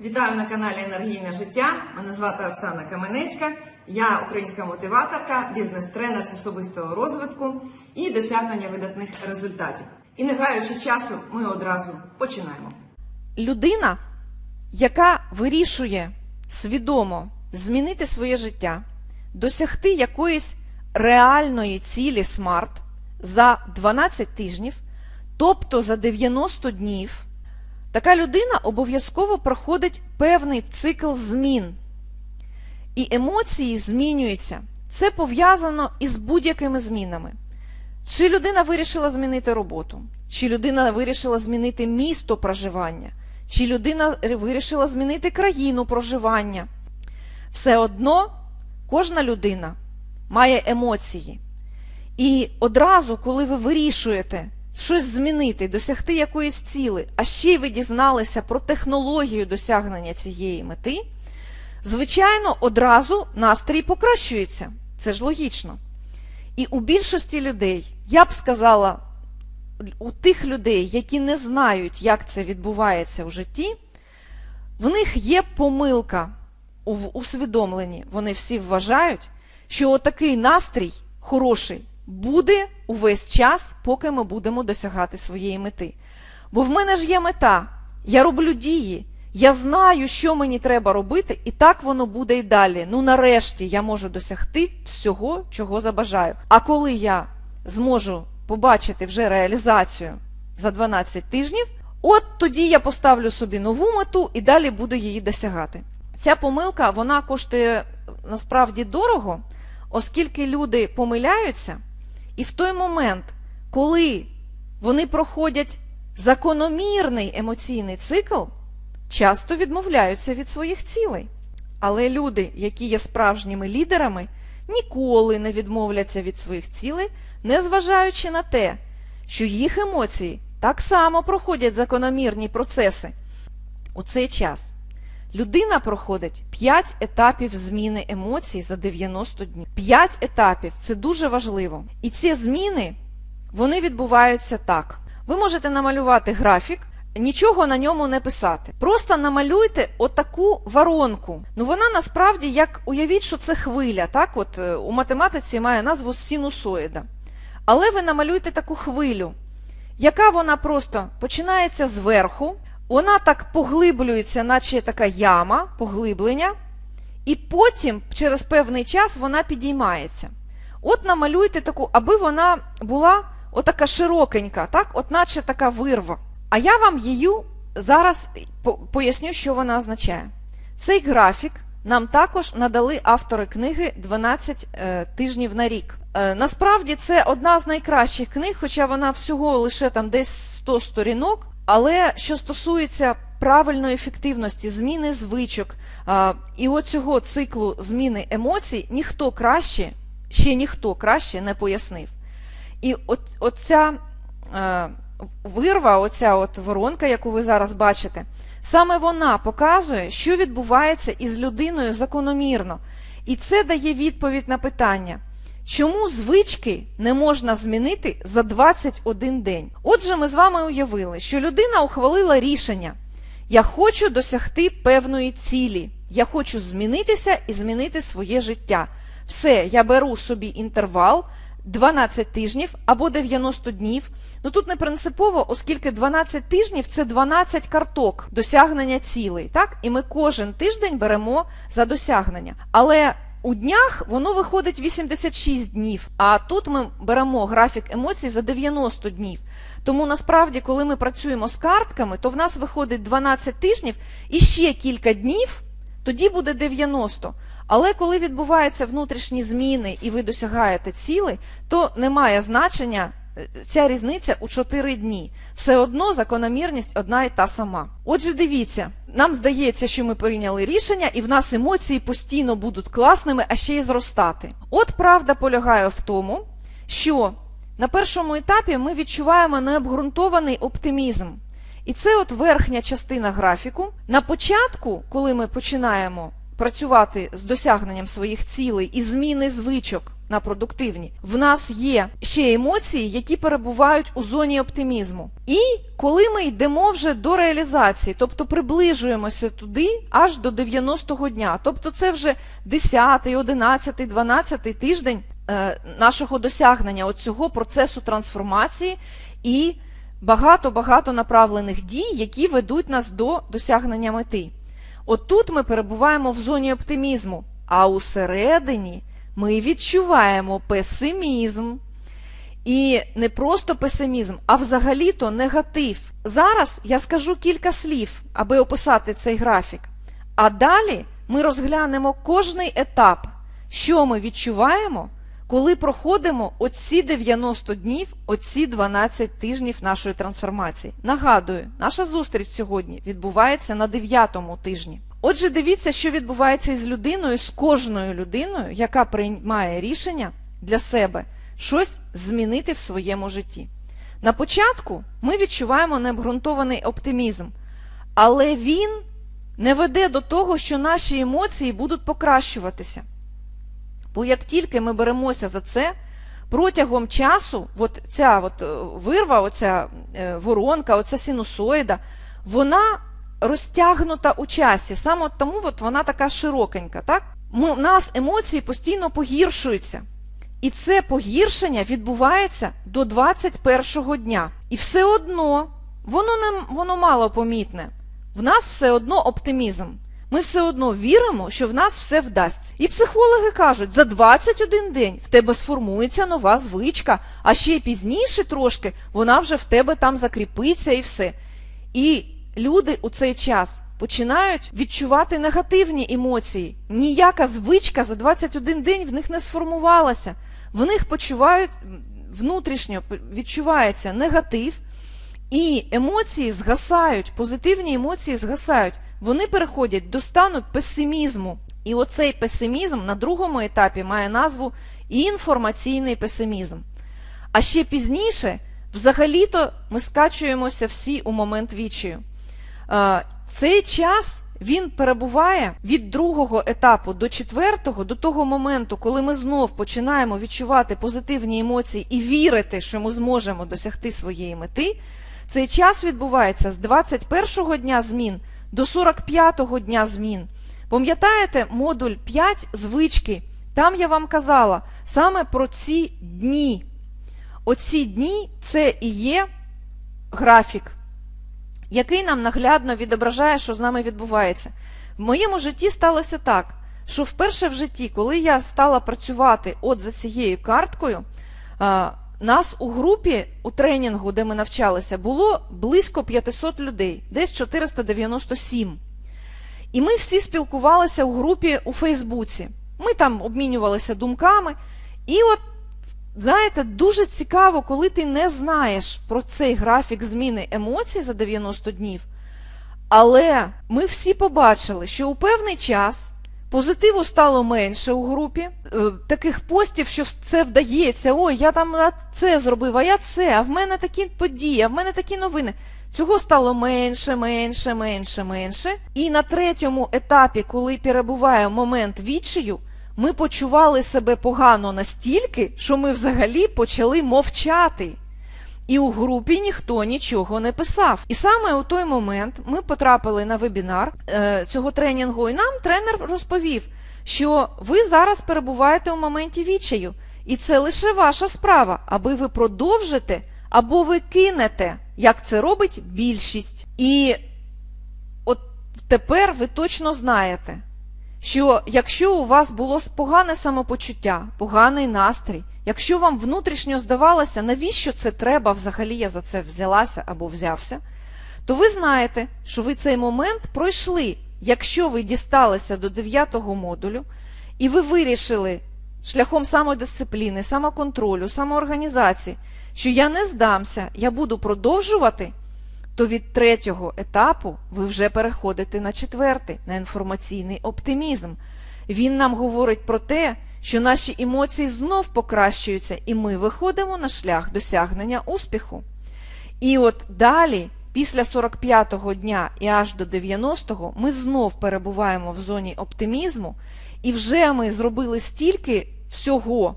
Вітаю на каналі Енергійне життя. Мене звати Оксана Каменецька. Я українська мотиваторка, бізнес-тренер з особистого розвитку і досягнення видатних результатів. І не граючи часу, ми одразу починаємо. Людина, яка вирішує свідомо змінити своє життя, досягти якоїсь реальної цілі смарт за 12 тижнів, тобто за 90 днів, така людина обов'язково проходить певний цикл змін. І емоції змінюються. Це пов'язано із будь-якими змінами. Чи людина вирішила змінити роботу, чи людина вирішила змінити місто проживання, чи людина вирішила змінити країну проживання. Все одно кожна людина має емоції. І одразу, коли ви вирішуєте щось змінити, досягти якоїсь ціли, а ще й ви дізналися про технологію досягнення цієї мети, звичайно, одразу настрій покращується. Це ж логічно. І у більшості людей, я б сказала, у тих людей, які не знають, як це відбувається в житті, в них є помилка в усвідомленні. Вони всі вважають, що отакий настрій хороший буде увесь час, поки ми будемо досягати своєї мети. Бо в мене ж є мета, я роблю дії, я знаю, що мені треба робити, і так воно буде і далі. Ну, нарешті я можу досягти всього, чого забажаю. А коли я зможу побачити вже реалізацію за 12 тижнів, от тоді я поставлю собі нову мету і далі буду її досягати. Ця помилка вона коштує насправді дорого, оскільки люди помиляються, і в той момент, коли вони проходять закономірний емоційний цикл, часто відмовляються від своїх цілей. Але люди, які є справжніми лідерами, ніколи не відмовляться від своїх цілей, незважаючи на те, що їх емоції так само проходять закономірні процеси. У цей час людина проходить 5 етапів зміни емоцій за 90 днів. 5 етапів це дуже важливо. І ці зміни вони відбуваються так. Ви можете намалювати графік, нічого на ньому не писати. Просто намалюйте отаку воронку. Ну вона насправді як уявіть, що це хвиля. Так, от е, у математиці має назву синусоїда. Але ви намалюйте таку хвилю, яка вона просто починається зверху, вона так поглиблюється, наче така яма, поглиблення, і потім через певний час вона підіймається. От намалюйте таку, аби вона була отака широкенька, так? от наче така вирва. А я вам її зараз поясню, що вона означає. Цей графік нам також надали автори книги 12 е, тижнів на рік. Е, насправді це одна з найкращих книг, хоча вона всього лише там десь 100 сторінок. Але що стосується правильної ефективності, зміни звичок е, і оцього циклу зміни емоцій, ніхто краще, ще ніхто краще не пояснив. І от, оця е, вирва, оця от воронка, яку ви зараз бачите, саме вона показує, що відбувається із людиною закономірно. І це дає відповідь на питання, чому звички не можна змінити за 21 день. Отже, ми з вами уявили, що людина ухвалила рішення: я хочу досягти певної цілі, я хочу змінитися і змінити своє життя. Все, я беру собі інтервал. 12 тижнів або 90 днів. Ну тут не принципово, оскільки 12 тижнів це 12 карток досягнення цілей. Так? І ми кожен тиждень беремо за досягнення. Але у днях воно виходить 86 днів. А тут ми беремо графік емоцій за 90 днів. Тому насправді, коли ми працюємо з картками, то в нас виходить 12 тижнів і ще кілька днів, тоді буде 90. Але коли відбуваються внутрішні зміни і ви досягаєте цілей, то немає значення ця різниця у 4 дні. Все одно закономірність одна і та сама. Отже, дивіться, нам здається, що ми прийняли рішення, і в нас емоції постійно будуть класними, а ще й зростати. От правда полягає в тому, що на першому етапі ми відчуваємо необґрунтований оптимізм. І це от верхня частина графіку. На початку, коли ми починаємо працювати з досягненням своїх цілей і зміни звичок, на продуктивні, в нас є ще емоції, які перебувають у зоні оптимізму. І коли ми йдемо вже до реалізації, тобто приближуємося туди аж до 90-го дня, тобто це вже 10, 11, 12 тиждень е, нашого досягнення цього процесу трансформації і багато-багато направлених дій, які ведуть нас до досягнення мети. От тут ми перебуваємо в зоні оптимізму, а усередині ми відчуваємо песимізм. І не просто песимізм, а взагалі-то негатив. Зараз я скажу кілька слів, аби описати цей графік. А далі ми розглянемо кожний етап, що ми відчуваємо, коли проходимо оці 90 днів, оці 12 тижнів нашої трансформації. Нагадую, наша зустріч сьогодні відбувається на 9-му тижні. Отже, дивіться, що відбувається із людиною, з кожною людиною, яка приймає рішення для себе щось змінити в своєму житті. На початку ми відчуваємо необґрунтований оптимізм, але він не веде до того, що наші емоції будуть покращуватися. Бо як тільки ми беремося за це, протягом часу, от ця от е, вирва, оця е, воронка, оця синусоїда, вона розтягнута у часі. Саме тому от вона така широкенька. Так? Ми, у нас емоції постійно погіршуються. І це погіршення відбувається до 21-го дня. І все одно воно не воно мало помітне. В нас все одно оптимізм. Ми все одно віримо, що в нас все вдасться. І психологи кажуть, за 21 день в тебе сформується нова звичка, а ще пізніше трошки вона вже в тебе там закріпиться і все. І люди у цей час починають відчувати негативні емоції. Ніяка звичка за 21 день в них не сформувалася. В них почувають внутрішньо відчувається негатив, і емоції згасають, позитивні емоції згасають. Вони переходять до стану песимізму. І оцей песимізм на другому етапі має назву інформаційний песимізм. А ще пізніше, взагалі-то, ми скачуємося всі у момент відчаю. Цей час він перебуває від другого етапу до четвертого, до того моменту, коли ми знов починаємо відчувати позитивні емоції і вірити, що ми зможемо досягти своєї мети. Цей час відбувається з 21-го дня змін до 45-го дня змін. Пам'ятаєте модуль 5 звички? Там я вам казала саме про ці дні. Оці дні це і є графік, який нам наглядно відображає, що з нами відбувається. В моєму житті сталося так, що вперше в житті, коли я стала працювати от за цією карткою, нас у групі у тренінгу, де ми навчалися, було близько 500 людей, десь 497. І ми всі спілкувалися у групі у Фейсбуці. Ми там обмінювалися думками. І от, знаєте, дуже цікаво, коли ти не знаєш про цей графік зміни емоцій за 90 днів. Але ми всі побачили, що у певний час Позитиву стало менше у групі. Е, таких постів, що це вдається. Ой, я там це зробив, а я це, а в мене такі події, а в мене такі новини. Цього стало менше, менше, менше, менше. І на третьому етапі, коли перебуває момент відчаю, ми почували себе погано настільки, що ми взагалі почали мовчати. І у групі ніхто нічого не писав. І саме у той момент ми потрапили на вебінар е, цього тренінгу, і нам тренер розповів, що ви зараз перебуваєте у моменті відчаю, і це лише ваша справа, аби ви продовжите або ви кинете, як це робить більшість. І от тепер ви точно знаєте, що якщо у вас було погане самопочуття, поганий настрій, Якщо вам внутрішньо здавалося, навіщо це треба, взагалі я за це взялася або взявся, то ви знаєте, що ви цей момент пройшли, якщо ви дісталися до 9 модулю, і ви вирішили шляхом самодисципліни, самоконтролю, самоорганізації, що я не здамся, я буду продовжувати, то від третього етапу ви вже переходите на четвертий, на інформаційний оптимізм. Він нам говорить про те, що наші емоції знов покращуються, і ми виходимо на шлях досягнення успіху. І от далі, після 45-го дня і аж до 90-го, ми знов перебуваємо в зоні оптимізму, і вже ми зробили стільки всього,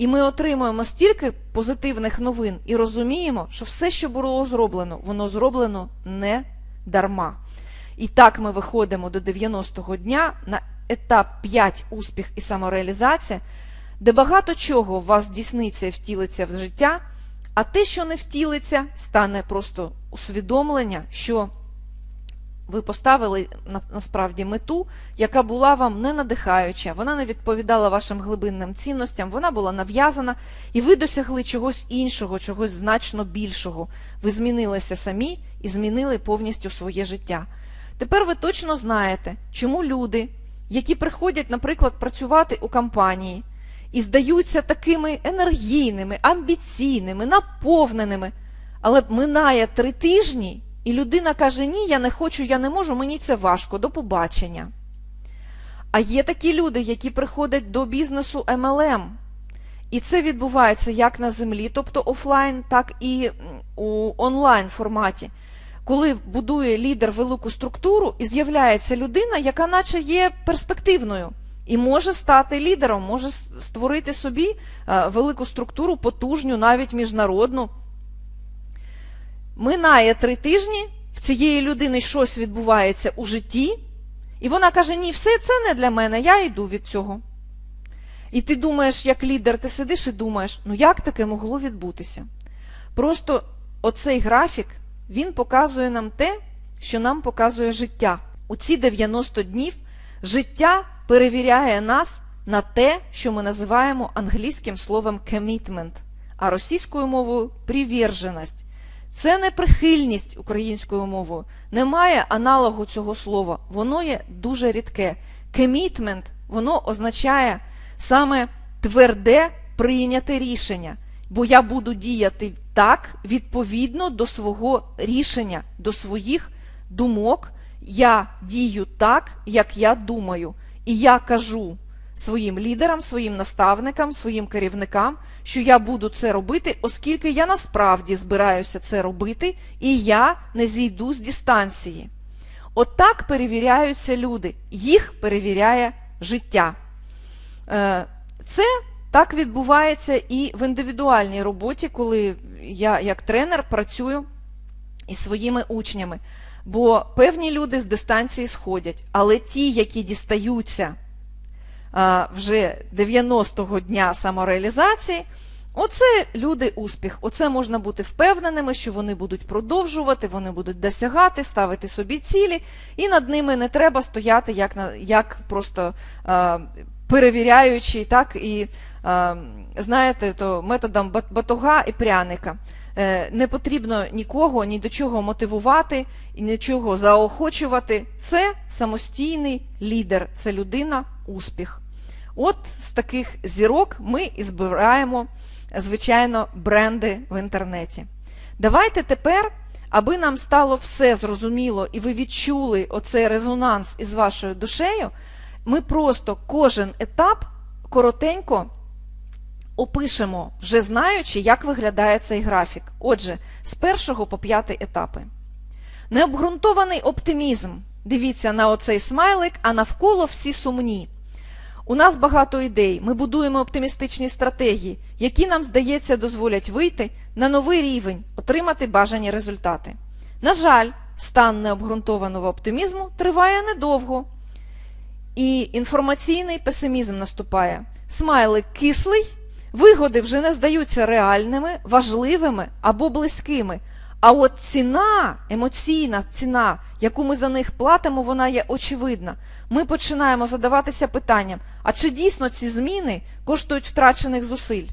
І ми отримуємо стільки позитивних новин і розуміємо, що все, що було зроблено, воно зроблено не дарма. І так ми виходимо до 90-го дня на етап 5 успіх і самореалізація, де багато чого у вас здійсниться і втілиться в життя, а те, що не втілиться, стане просто усвідомлення, що ви поставили на- насправді мету, яка була вам не надихаюча, вона не відповідала вашим глибинним цінностям, вона була нав'язана, і ви досягли чогось іншого, чогось значно більшого. Ви змінилися самі і змінили повністю своє життя. Тепер ви точно знаєте, чому люди, які приходять, наприклад, працювати у компанії і здаються такими енергійними, амбіційними, наповненими, але минає три тижні, і людина каже: Ні, я не хочу, я не можу, мені це важко, до побачення. А є такі люди, які приходять до бізнесу MLM. І це відбувається як на землі, тобто офлайн, так і у онлайн форматі. Коли будує лідер велику структуру і з'являється людина, яка наче є перспективною і може стати лідером, може створити собі е, велику структуру, потужню, навіть міжнародну. Минає три тижні, в цієї людини щось відбувається у житті, і вона каже: Ні, все це не для мене, я йду від цього. І ти думаєш, як лідер, ти сидиш і думаєш, ну як таке могло відбутися? Просто оцей графік, він показує нам те, що нам показує життя. У ці 90 днів життя перевіряє нас на те, що ми називаємо англійським словом commitment, а російською мовою приверженість. Це не прихильність українською мовою. Немає аналогу цього слова. Воно є дуже рідке. Commitment, воно означає саме тверде прийняте рішення. Бо я буду діяти так відповідно до свого рішення, до своїх думок. Я дію так, як я думаю. І я кажу своїм лідерам, своїм наставникам, своїм керівникам, що я буду це робити, оскільки я насправді збираюся це робити, і я не зійду з дистанції. Отак перевіряються люди, їх перевіряє життя. Е, Це так відбувається і в індивідуальній роботі, коли я як тренер працюю із своїми учнями. Бо певні люди з дистанції сходять, але ті, які дістаються вже 90-го дня самореалізації, оце люди успіх. Оце можна бути впевненими, що вони будуть продовжувати, вони будуть досягати, ставити собі цілі, і над ними не треба стояти як, як просто а, перевіряючи, так і а, знаєте, то методом бат- батога і пряника. Е, Не потрібно нікого ні до чого мотивувати і нічого заохочувати. Це самостійний лідер, це людина успіх. От з таких зірок ми і збираємо, звичайно, бренди в інтернеті. Давайте тепер, аби нам стало все зрозуміло і ви відчули оцей резонанс із вашою душею, ми просто кожен етап коротенько опишемо, вже знаючи, як виглядає цей графік. Отже, з першого по п'ятий етапи. Необґрунтований оптимізм. Дивіться на оцей смайлик, а навколо всі сумні. У нас багато ідей. Ми будуємо оптимістичні стратегії, які нам, здається, дозволять вийти на новий рівень, отримати бажані результати. На жаль, стан необґрунтованого оптимізму триває недовго. І інформаційний песимізм наступає. Смайлик кислий, вигоди вже не здаються реальними, важливими або близькими. А от ціна, емоційна ціна, яку ми за них платимо, вона є очевидна. Ми починаємо задаватися питанням: а чи дійсно ці зміни коштують втрачених зусиль?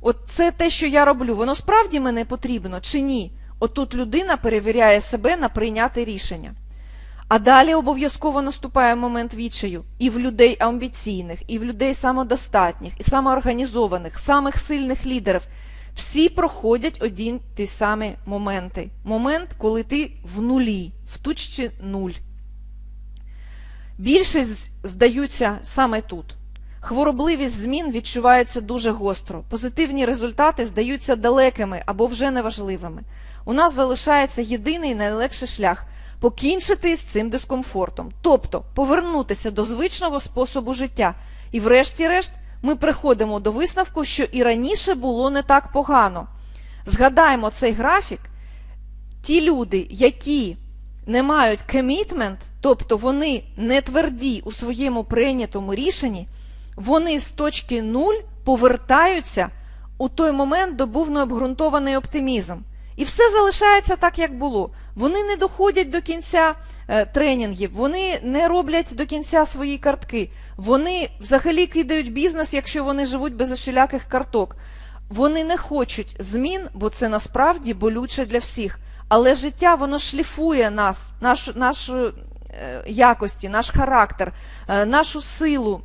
От це те, що я роблю, воно справді мене потрібно чи ні? Отут людина перевіряє себе на прийняти рішення. А далі обов'язково наступає момент відчаю і в людей амбіційних, і в людей самодостатніх, і самоорганізованих, самих сильних лідерів. Всі проходять один ті самі моменти. Момент, коли ти в нулі, в точці нуль. Більшість здаються саме тут. Хворобливість змін відчувається дуже гостро. Позитивні результати здаються далекими або вже неважливими. У нас залишається єдиний найлегший шлях покінчити з цим дискомфортом, тобто повернутися до звичного способу життя і, врешті-решт, ми приходимо до висновку, що і раніше було не так погано. Згадаємо цей графік. Ті люди, які не мають комітмент, тобто вони не тверді у своєму прийнятому рішенні, вони з точки нуль повертаються у той момент, де був необґрунтований оптимізм. І все залишається так, як було. Вони не доходять до кінця е, тренінгів, вони не роблять до кінця свої картки, вони взагалі кидають бізнес, якщо вони живуть без усіляких карток. Вони не хочуть змін, бо це насправді болюче для всіх. Але життя воно шліфує нас, нашу, нашу е, якості, наш характер, е, нашу силу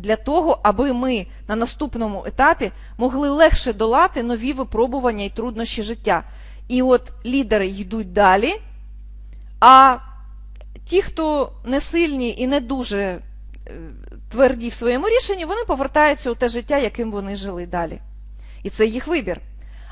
для того, аби ми на наступному етапі могли легше долати нові випробування і труднощі життя. І от лідери йдуть далі, а ті, хто не сильні і не дуже е, тверді в своєму рішенні, вони повертаються у те життя, яким вони жили далі. І це їх вибір.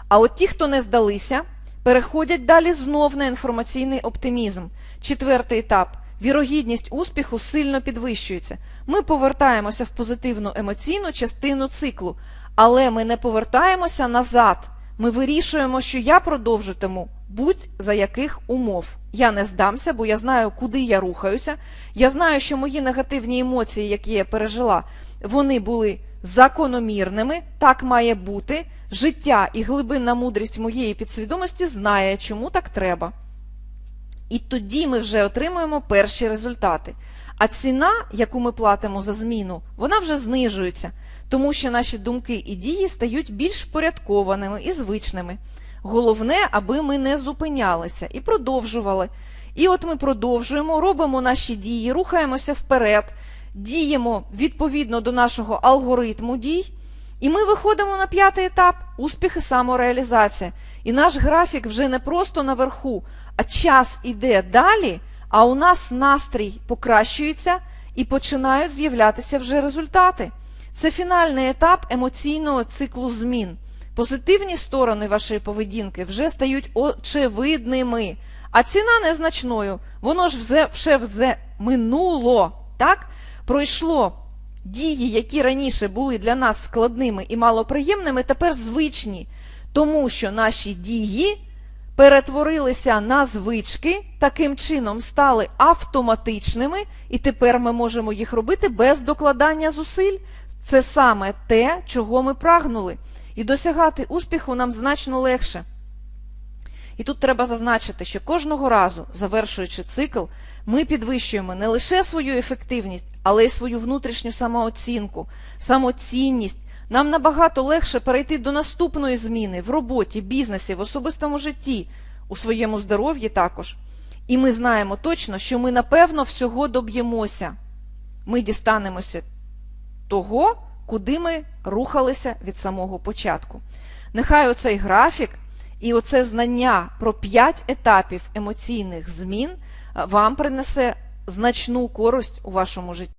А от ті, хто не здалися, переходять далі знов на інформаційний оптимізм. Четвертий етап. Вірогідність успіху сильно підвищується. Ми повертаємося в позитивну емоційну частину циклу, але ми не повертаємося назад. Ми вирішуємо, що я продовжитиму будь-за яких умов. Я не здамся, бо я знаю, куди я рухаюся. Я знаю, що мої негативні емоції, які я пережила, вони були закономірними, так має бути. Життя і глибинна мудрість моєї підсвідомості знає, чому так треба. І тоді ми вже отримуємо перші результати. А ціна, яку ми платимо за зміну, вона вже знижується, тому що наші думки і дії стають більш впорядкованими і звичними. Головне, аби ми не зупинялися і продовжували. І от ми продовжуємо, робимо наші дії, рухаємося вперед, діємо відповідно до нашого алгоритму дій. І ми виходимо на п'ятий етап успіх і самореалізація. І наш графік вже не просто наверху, час іде далі, а у нас настрій покращується і починають з'являтися вже результати. Це фінальний етап емоційного циклу змін. Позитивні сторони вашої поведінки вже стають очевидними, а ціна незначною. Воно ж вже, вже вже минуло, так? Пройшло дії, які раніше були для нас складними і малоприємними, тепер звичні, тому що наші дії перетворилися на звички, таким чином стали автоматичними, і тепер ми можемо їх робити без докладання зусиль. Це саме те, чого ми прагнули. І досягати успіху нам значно легше. І тут треба зазначити, що кожного разу, завершуючи цикл, ми підвищуємо не лише свою ефективність, але й свою внутрішню самооцінку, самоцінність. Нам набагато легше перейти до наступної зміни в роботі, бізнесі, в особистому житті, у своєму здоров'ї також. І ми знаємо точно, що ми напевно всього доб'ємося. Ми дістанемося того, куди ми рухалися від самого початку. Нехай оцей графік і оце знання про 5 етапів емоційних змін вам принесе значну користь у вашому житті.